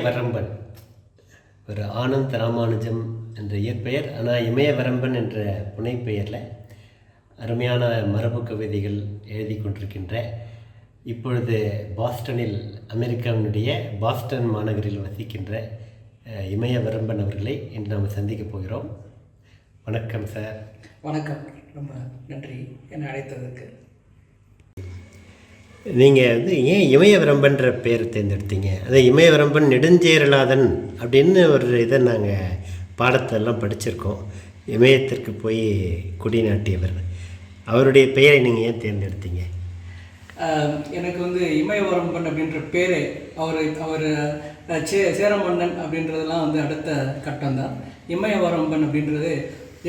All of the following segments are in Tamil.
இமயவரம்பன். ஒரு ஆனந்த் ராமானுஜம் என்ற இயற்பெயர் ஆனால் இமயவரம்பன் என்ற புனைப்பெயரில் அருமையான மரபு கவிதைகள் எழுதி கொண்டிருக்கின்ற இப்பொழுது பாஸ்டனில் அமெரிக்காவினுடைய பாஸ்டன் மாநகரில் வசிக்கின்ற இமயவரம்பன் அவர்களை இன்று நாம் சந்திக்கப் போகிறோம். வணக்கம் சார். வணக்கம். ரொம்ப நன்றி. என்னை அழைத்ததற்கு. நீங்கள் வந்து ஏன் இமயவரம்பன்ற பேர் தேர்ந்தெடுத்தீங்க? அது இமயவரம்பன் நெடுஞ்சேரலாதன் அப்படின்னு ஒரு இதை நாங்கள் பாடத்தெல்லாம் படிச்சிருக்கோம். இமயத்திற்கு போய் குடிநாட்டியவர். அவருடைய பெயரை நீங்கள் ஏன் தேர்ந்தெடுத்தீங்க? எனக்கு வந்து இமயவரம்பன் அப்படின்ற பேர் அவர் அவர் சே சேரமன்னன் அப்படின்றதெல்லாம் வந்து அடுத்த கட்டம் தான். இமயவரம்பன் அப்படின்றது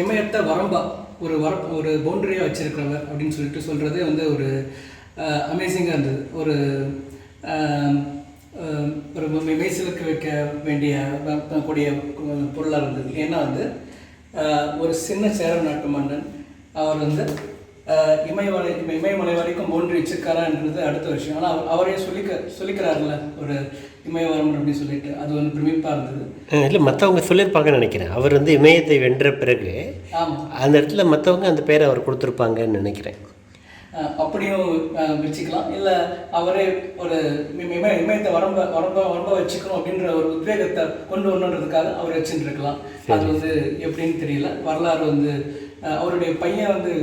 இமயத்தை வரம்பா ஒரு வர ஒரு பவுண்டரியாக வச்சுருக்கிறவர் அப்படின்னு சொல்லிட்டு சொல்கிறதே வந்து ஒரு அமேசிங்காக இருந்தது. ஒரு ஒரு மெய்சிலுக்கு வைக்க வேண்டிய கூடிய பொருளாக இருந்தது. ஏன்னா வந்து ஒரு சின்ன சேர நாட்டு மன்னன் அவர் வந்து இமயமலை இம- இமயமலை வரைக்கும் பவுண்டரி வச்சிருக்காரான்றது அடுத்த விஷயம். ஆனால் அவர் அவரே சொல்லிக்க சொல்லிக்கிறாருல்ல ஒரு இமயவரம் அப்படின்னு சொல்லிட்டு. அது வந்து பிரமிப்பாக இருந்தது. இல்லை மற்றவங்க சொல்லியிருப்பாங்கன்னு நினைக்கிறேன். அவர் வந்து இமயத்தை வென்ற பிறகு அந்த இடத்துல மற்றவங்க அந்த பேரை அவர் கொடுத்துருப்பாங்கன்னு நினைக்கிறேன். அப்படியும் வச்சுக்கலாம். இல்லை அவரே ஒரு இம- இமய இமயத்தை வரம்ப வரம்ப வரம்ப வச்சுக்கணும் அப்படின்ற ஒரு உத்வேகத்தை கொண்டு வரணுன்றதுக்காக அவர் வச்சுட்டு இருக்கலாம் அது வந்து எப்படின்னு தெரியல. வரலாறு வந்து அவருடைய பையன் வந்து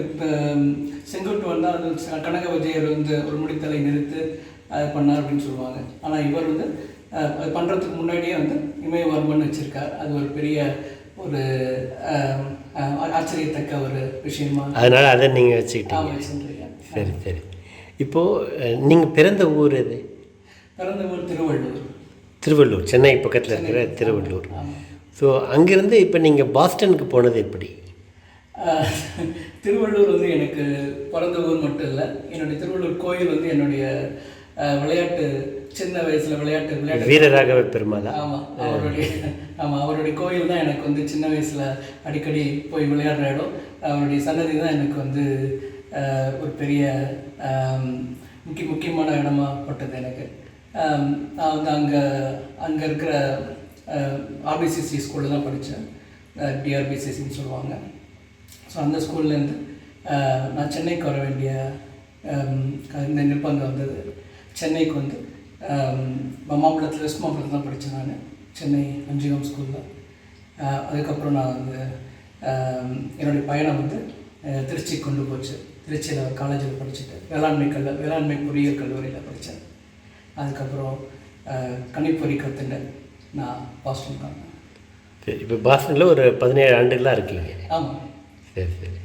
செங்குட்டுவன் தான் வந்து கனக விஜயர் வந்து ஒரு முடித்தலை நிறுத்து அது பண்ணார் அப்படின்னு சொல்லுவாங்க. ஆனால் இவர் வந்து அது பண்ணுறதுக்கு முன்னாடியே வந்து இமயவர்மன் வச்சிருக்கார். அது ஒரு பெரிய ஒரு ஆச்சரியத்தக்க ஒரு விஷயமா அதனால் அதை நீங்கள் வச்சுக்கிட்டீங்க. சரி சரி. இப்போது நீங்கள் பிறந்த ஊர் எது? பிறந்த ஊர் திருவள்ளூர். திருவள்ளூர். சென்னை பக்கத்தில் இருக்கிற திருவள்ளூர். ஸோ அங்கேருந்து இப்போ நீங்கள் பாஸ்டனுக்கு போனது எப்படி? திருவள்ளூர் வந்து எனக்கு பிறந்த ஊர் மட்டும் இல்லை. என்னுடைய திருவள்ளூர் கோயில் வந்து என்னுடைய விளையாட்டு சின்ன வயசுல விளையாட்டு விளையாட்டு வீரராகவ பெருமாளா? ஆமாம் அவருடைய ஆமாம் அவருடைய கோயில் தான் எனக்கு வந்து சின்ன வயசுல அடிக்கடி போய் விளையாடுற இடம். அவருடைய சன்னதி தான் எனக்கு வந்து ஒரு பெரிய முக்கிய முக்கியமான இடமா பட்டது எனக்கு. நான் வந்து அங்கே அங்கே இருக்கிற ஆர்பிசிசி ஸ்கூலில் தான் படித்தேன் டிஆர்பிசிசின்னு சொல்லுவாங்க. ஸோ அந்த ஸ்கூல்லேருந்து நான் சென்னைக்கு வர வேண்டிய இந்த நிர்பந்தம் வந்தது. சென்னைக்கு வந்து ஆம், மாம்பழத்தில் வெஸ்ட் மாம்பழத்தில் தான் படித்தேன் நான். சென்னை அஞ்சுகம் ஸ்கூலில் அதுக்கப்புறம் நான் வந்து என்னுடைய பயணம் வந்து திருச்சி திருச்சிக்கு கொண்டு போச்சு. திருச்சியில் காலேஜில் படிச்சுட்டு வேளாண்மை கல்ல வேளாண்மை பொறியியல் கல்லூரியில் படித்தேன் அதுக்கப்புறம் கணிப்பொறி கற்றுன்னு நான் பாஸ்டன் வந்தேன் சரி இப்போ பாஸ்டனில் ஒரு பதினேழு ஆண்டுகளாக இருக்கீங்க. ஆமாம் சரி சரி.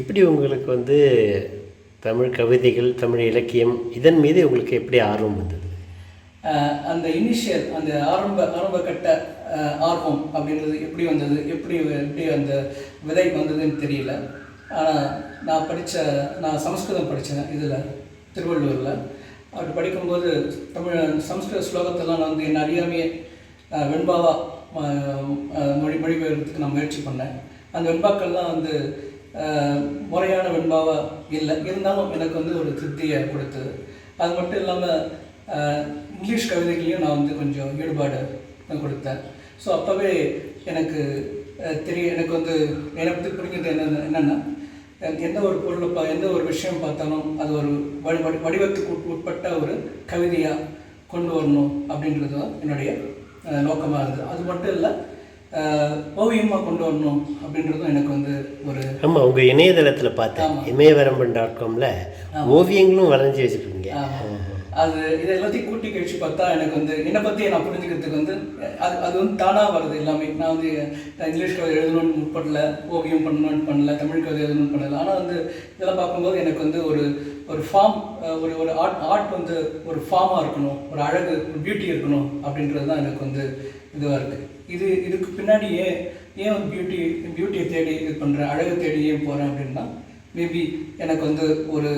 இப்படி உங்களுக்கு வந்து தமிழ் கவிதைகள் தமிழ் இலக்கியம் இதன் மீது உங்களுக்கு எப்படி ஆர்வம் வந்தது? அந்த இனிஷியல் அந்த ஆரம்ப ஆரம்ப கட்ட ஆர்வம் அப்படின்றது எப்படி வந்தது? எப்படி எப்படி அந்த விதை வந்ததுன்னு தெரியல. ஆனால் நான் படித்த நான் சமஸ்கிருதம் படித்தேன் இதில் திருவள்ளூரில். அப்படி படிக்கும்போது தமிழ் சமஸ்கிருத ஸ்லோகத்தெல்லாம் நான் வந்து என் அறியாமையே வெண்பாவா மொழி மொழிபெயர்த்துக்கு நான் முயற்சி பண்ணேன். அந்த வெண்பாக்கள்லாம் வந்து முறையான வெண்பாவா இல்லை. இருந்தாலும் எனக்கு வந்து ஒரு திருப்தியை கொடுத்தது. அது மட்டும் இல்லாமல் இங்கிலீஷ் கவிதைகளையும் நான் வந்து கொஞ்சம் ஈடுபாடு நான் கொடுத்தேன். ஸோ அப்போவே எனக்கு தெரிய எனக்கு வந்து என்னை பற்றி புரிஞ்சது என்னென்ன என்னென்னா? எந்த ஒரு பொருளை பா எந்த ஒரு விஷயம் பார்த்தாலும் அது ஒரு வடி வடி வடிவத்துக்கு உட்- உட்பட்ட ஒரு கவிதையாக கொண்டு வரணும் அப்படின்றது தான் என்னுடைய நோக்கமாக இருந்தது. அது மட்டும் இல்லை ஓவியமாக கொண்டு வரணும் அப்படின்றதும் எனக்கு வந்து ஒரு ஆமாம் உங்கள் இணையதளத்தில் பார்த்தேன். இமயவரம்பன் டாட் காமில் ஓவியங்களும் வரைஞ்சி வச்சுருக்கீங்க. ஆமா. அது இது எல்லாத்தையும் கூட்டி கழிச்சு பார்த்தா எனக்கு வந்து என்னை பற்றி நான் புரிஞ்சுக்கிறதுக்கு வந்து அது அது வந்து தானாக வருது எல்லாமே. நான் வந்து நான் இங்கிலீஷ் கவிதை எழுதணும்னு முற்படல ஓவியம் பண்ணணும்னு பண்ணல தமிழ் கவிதை எழுதணும்னு பண்ணல. ஆனால் வந்து இதெல்லாம் பார்க்கும்போது எனக்கு வந்து ஒரு ஒரு ஃபார்ம் ஒரு ஒரு ஆர்ட் ஆர்ட் வந்து ஒரு ஃபார்மாக இருக்கணும் ஒரு அழகு ஒரு பியூட்டி இருக்கணும் அப்படின்றது தான் எனக்கு வந்து இதுவாக இருக்குது இது இதுக்கு பின்னாடி ஏன் ஏன் வந்து பியூட்டி பியூட்டியை தேடி இது பண்ணுறேன் அழகு தேடி ஏன் போகிறேன் அப்படின்னா மேபி எனக்கு வந்து ஒரு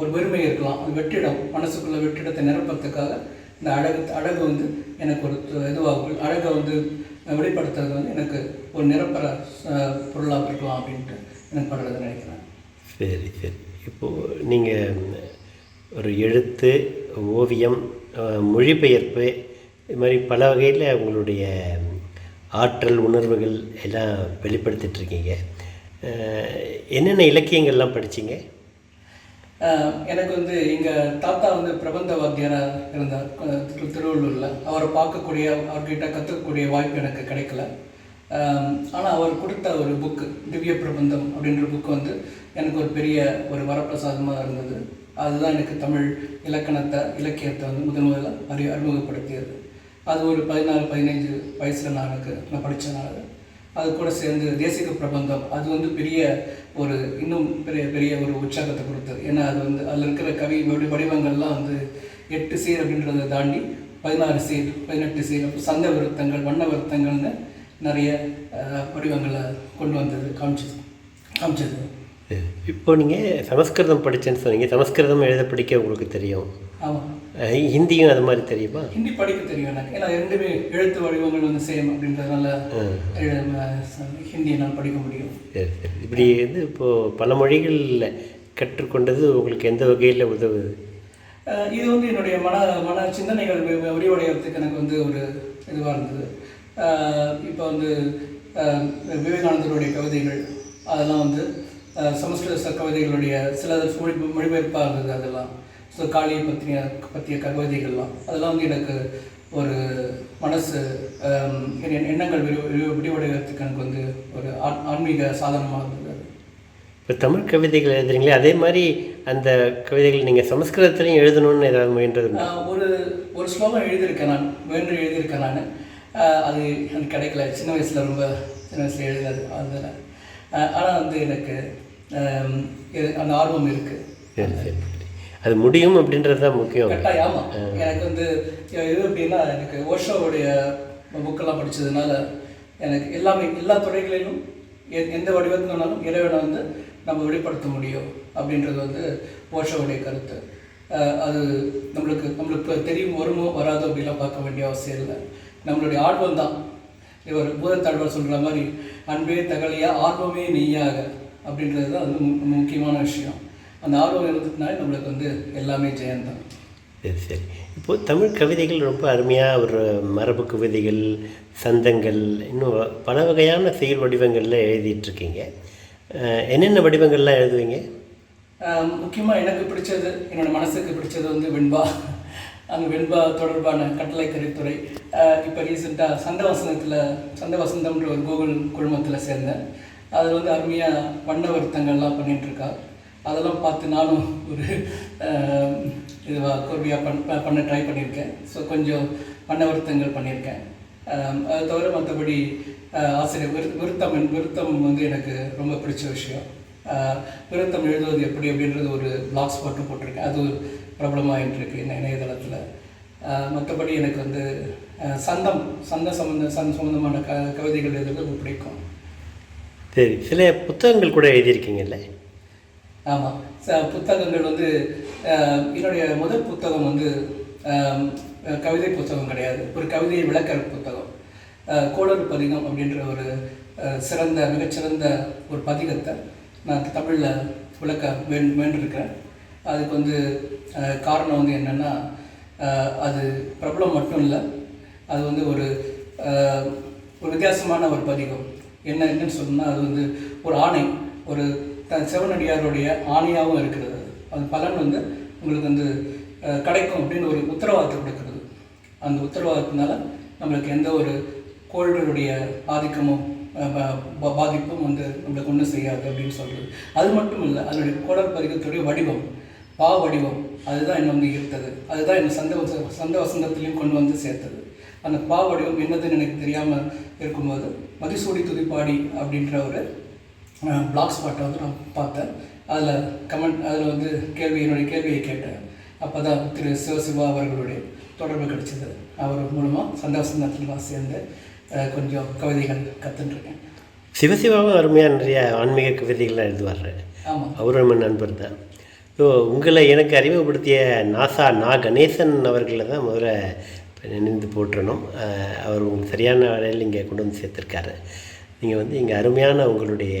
ஒரு வெறுமை இருக்கலாம். ஒரு வெற்றிடம். மனசுக்குள்ள வெற்றிடத்தை நிரப்புறதுக்காக இந்த அழகு அழகு வந்து எனக்கு ஒரு இதுவாக இதுவாகும். அழகை வந்து வெளிப்படுத்துறது வந்து எனக்கு ஒரு நிரப்புற பொருளாக இருக்கலாம் அப்படின்ட்டு எனக்கு படுறதுன்னு நினைக்கிறேன் சரி சரி. இப்போது நீங்கள் ஒரு எழுத்து ஓவியம் மொழிபெயர்ப்பு இது மாதிரி பல வகையில் உங்களுடைய ஆற்றல் உணர்வுகள் எல்லாம் வெளிப்படுத்திகிட்ருக்கீங்க என்னென்ன இலக்கியங்கள்லாம் படிச்சீங்க? எனக்கு வந்து எங்கள் தாத்தா வந்து பிரபந்த வாத்தியாராக இருந்தார். திரு திருவள்ளூரில். அவரை பார்க்கக்கூடிய அவர்கிட்ட கற்றுக்கக்கூடிய வாய்ப்பு எனக்கு கிடைக்கல. ஆனால் அவர் கொடுத்த ஒரு புக்கு திவ்ய பிரபந்தம் அப்படின்ற புக்கு வந்து எனக்கு ஒரு பெரிய ஒரு வரப்பிரசாதமாக இருந்தது. அதுதான் எனக்கு தமிழ் இலக்கணத்தை இலக்கியத்தை வந்து முதன் முதல்ல அறி அறிமுகப்படுத்தியது. அது ஒரு பதினாலு பதினைஞ்சு வயசில் நான் எனக்கு நான் படித்தேன் நான் அது கூட சேர்ந்து தேசிக பிரபந்தம். அது வந்து பெரிய ஒரு இன்னும் பெரிய பெரிய ஒரு உற்சாகத்தை கொடுத்தது. ஏன்னா அது வந்து அதில் இருக்கிற கவி வடி- வடிவங்கள்லாம் வந்து எட்டு சீர் அப்படின்றத தாண்டி பதினாறு சீர் பதினெட்டு சீர் சந்த விருத்தங்கள் வண்ண விருத்தங்கள்னு நிறைய வடிவங்களை கொண்டு வந்தது காமிச்சது காமிச்சது. இப்போ நீங்கள் சமஸ்கிருதம் படிச்சேன்னு சொன்னீங்க. சமஸ்கிருதம் எழுத படிக்க உங்களுக்கு தெரியும். ஆமாம் ஹிந்தியும் அது மாதிரி தெரியுமா? ஹிந்தி படிக்க தெரியும் எனக்கு. ஏன்னா ரெண்டுமே எழுத்து வடிவங்கள் வந்து சேம் அப்படின்றதுனால ஹிந்தியை நான் படிக்க முடியும். சரி சரி. இப்படி வந்து இப்போது பல மொழிகளில் கற்றுக்கொண்டது உங்களுக்கு எந்த வகையில் உதவுது? இது வந்து என்னுடைய மன மன சிந்தனைகள் விரிவடைகிறதுக்கு எனக்கு வந்து ஒரு இதுவாக இருந்தது. இப்போ வந்து விவேகானந்தருடைய கவிதைகள் அதெல்லாம் வந்து சமஸ்கிருத கவிதைகளுடைய சில மொழி மொழிபெயர்ப்பாக இருந்தது அதெல்லாம். ஸோ காளியை பற்றிய பற்றிய கவிதைகள்லாம் அதெல்லாம் வந்து எனக்கு ஒரு மனசு என் எண்ணங்கள் விரி விரி- விரிவடைகிறதுக்கு எனக்கு வந்து ஒரு ஆன்- ஆன்மீக சாதனமாக இருந்தது. இப்போ தமிழ் கவிதைகள் எழுதுறீங்களே அதே மாதிரி அந்த கவிதைகள் நீங்கள் சமஸ்கிருதத்துலையும் எழுதணும்னு ஏதாவது முயன்றது ஒரு ஒரு ஸ்லோகம் எழுதியிருக்கேன் நான் முயன்று எழுதியிருக்கேன் நான். அது எனக்கு கிடைக்கல சின்ன வயசில் ரொம்ப சின்ன வயசில் எழுதினது அதில் ஆனால் வந்து எனக்கு அந்த ஆர்வம் இருக்குது அது முடியும் அப்படின்றது தான் முக்கியம். ஆமாம் எனக்கு வந்து இது எப்படின்னா எனக்கு ஓஷோவுடைய புக்கெல்லாம் படித்ததுனால எனக்கு எல்லாமே எல்லா துறைகளிலும் எந்த வடிவத்தில் வேணாலும் இறைவனை வந்து நம்ம வெளிப்படுத்த முடியும் அப்படின்றது வந்து ஓஷோவுடைய கருத்து. அது நம்மளுக்கு நம்மளுக்கு தெரியும் வருமோ வராதோ அப்படிலாம் பார்க்க வேண்டிய அவசியம் இல்லை. நம்மளுடைய ஆர்வம் தான். இவர் பூதத்தாழ்வார் சொல்கிற மாதிரி அன்பே தகலியா ஆர்வமே நெய்யாக அப்படின்றது தான் வந்து முக்கியமான விஷயம். அந்த ஆர்வம் இருந்ததுனால நம்மளுக்கு வந்து எல்லாமே ஜெயந்தான். சரி சரி. இப்போது தமிழ் கவிதைகள் ரொம்ப அருமையாக ஒரு மரபு கவிதைகள் சந்தங்கள் இன்னும் பல வகையான செயல் வடிவங்களில் எழுதிட்டுருக்கீங்க. என்னென்ன வடிவங்கள்லாம் எழுதுவீங்க? முக்கியமாக எனக்கு பிடிச்சது என்னோட மனசுக்கு பிடிச்சது வந்து வெண்பா. அந்த வெண்பா தொடர்பான கட்டளை கருத்துறை இப்போ ரீசெண்டாக சந்த வசந்தத்தில் சந்த வசந்தம்ன்ற ஒரு கூகுள் குழுமத்தில் சேர்ந்தேன். அதில் வந்து அருமையாக வண்ண வருத்தங்கள்லாம் பண்ணிட்டு இருக்கா அதெல்லாம் பார்த்து நானும் ஒரு இதுவாக கோர்வையாக பண் பண்ண ட்ரை பண்ணியிருக்கேன். ஸோ கொஞ்சம் பண்ண வருத்தங்கள் பண்ணியிருக்கேன். அது தவிர மற்றபடி ஆசிரியர் விரு விருத்தம் விருத்தம் வந்து எனக்கு ரொம்ப பிடிச்ச விஷயம். விருத்தம் எழுதுவது எப்படி அப்படின்றது ஒரு பிளாக்ஸ் மட்டும் போட்டிருக்கேன். அது பிரபலமாக இருக்கு என்ன இணையதளத்தில். மற்றபடி எனக்கு வந்து சந்தம் சந்த சம்பந்த சந்த சம்பந்தமான க கவிதைகள் எழுதுறது ரொம்ப பிடிக்கும். சரி சில புத்தகங்கள் கூட எழுதியிருக்கீங்கல்ல? ஆமாம் ச புத்தகங்கள் வந்து என்னுடைய முதல் புத்தகம் வந்து கவிதை புத்தகம் கிடையாது. ஒரு கவிதையை விளக்கிற புத்தகம். ஆஹ், கோளறு பதிகம் அப்படின்ற ஒரு சிறந்த மிகச்சிறந்த ஒரு பதிகத்தை நான் தமிழில் விளக்க வேண் வேண்டியிருக்கிறேன். அதுக்கு வந்து காரணம் வந்து என்னென்னா அது பிரபலம் மட்டும் இல்லை அது வந்து ஒரு ஒரு வித்தியாசமான ஒரு பதிகம். என்ன என்னன்னு சொன்னால் அது வந்து ஒரு ஆணை. ஒரு த சிவனடியாருடைய ஆணையாகவும் இருக்கிறது. அது பலன் வந்து உங்களுக்கு வந்து கிடைக்கும் அப்படின்னு ஒரு உத்தரவாதத்தை கொடுக்கிறது. அந்த உத்தரவாதத்தினால நம்மளுக்கு எந்த ஒரு கோள்களுடைய ஆதிக்கமும் பாதிப்பும் வந்து நம்மளுக்கு ஒன்றும் செய்யாது அப்படின்னு சொல்கிறது அது மட்டும் இல்லை அதனுடைய கோடல் பதிகத்துடைய வடிவம் பா வடிவம் அதுதான் என்னை வந்து ஈர்த்தது. அதுதான் என்னை சந்த வச சந்த வசந்தத்திலையும் கொண்டு வந்து சேர்த்தது. அந்த பா வடிவம் என்னதுன்னு எனக்கு தெரியாமல் இருக்கும்போது மதிசூடி துதிப்பாடி அப்படின்ற ஒரு பிளாக் ஸ்பாட்டை வந்து நான் பார்த்தேன். அதில் கமெண்ட் அதில் வந்து கேள்வி என்னுடைய கேள்வியை கேட்டேன். அப்போ தான் திரு சிவசிவா அவர்களுடைய தொடர்பு கிடைச்சது. அவர் மூலமாக சந்தோஷத்தில் சேர்ந்து அஹ், கொஞ்சம் கவிதைகள் கற்றுட்டுருக்கேன் சிவசிவாவும் அருமையாக நிறைய ஆன்மீக கவிதைகள்லாம் எழுதுவார். ஆமாம் அவரும் நம்ம நண்பர் தான். ஸோ உங்களை எனக்கு அறிமுகப்படுத்திய நாசா நா கணேசன் அவர்களை தான் முதல்ல நினைந்து போட்டுறணும் அவர் உங்களுக்கு சரியான வேலையில் இங்கே கொண்டு வந்து சேர்த்துருக்காரு. நீங்கள் வந்து இங்கே அருமையான உங்களுடைய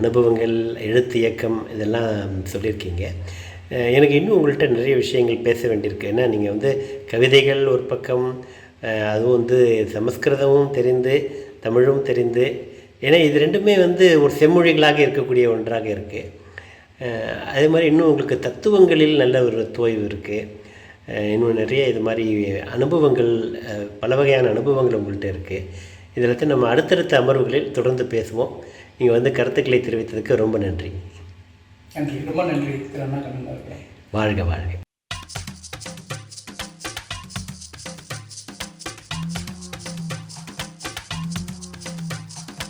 அனுபவங்கள் எழுத்து இயக்கம் இதெல்லாம் சொல்லியிருக்கீங்க. எனக்கு இன்னும் உங்கள்கிட்ட நிறைய விஷயங்கள் பேச வேண்டியிருக்கு. ஏன்னா நீங்கள் வந்து கவிதைகள் ஒரு பக்கம் அதுவும் வந்து சமஸ்கிருதமும் தெரிந்து தமிழும் தெரிந்து ஏன்னா இது ரெண்டுமே வந்து ஒரு செம்மொழிகளாக இருக்கக்கூடிய ஒன்றாக இருக்குது அதே மாதிரி இன்னும் உங்களுக்கு தத்துவங்களில் நல்ல ஒரு தோய்வு இருக்குது இன்னும் நிறைய இது மாதிரி அனுபவங்கள் பல வகையான அனுபவங்கள் உங்கள்கிட்ட இருக்குது இதில் வந்து நம்ம அடுத்தடுத்த அமர்வுகளில் தொடர்ந்து பேசுவோம். நீங்கள் வந்து கருத்துக்களை தெரிவித்ததுக்கு ரொம்ப நன்றி. நன்றி. ரொம்ப நன்றி. வாழ்க வாழ்க.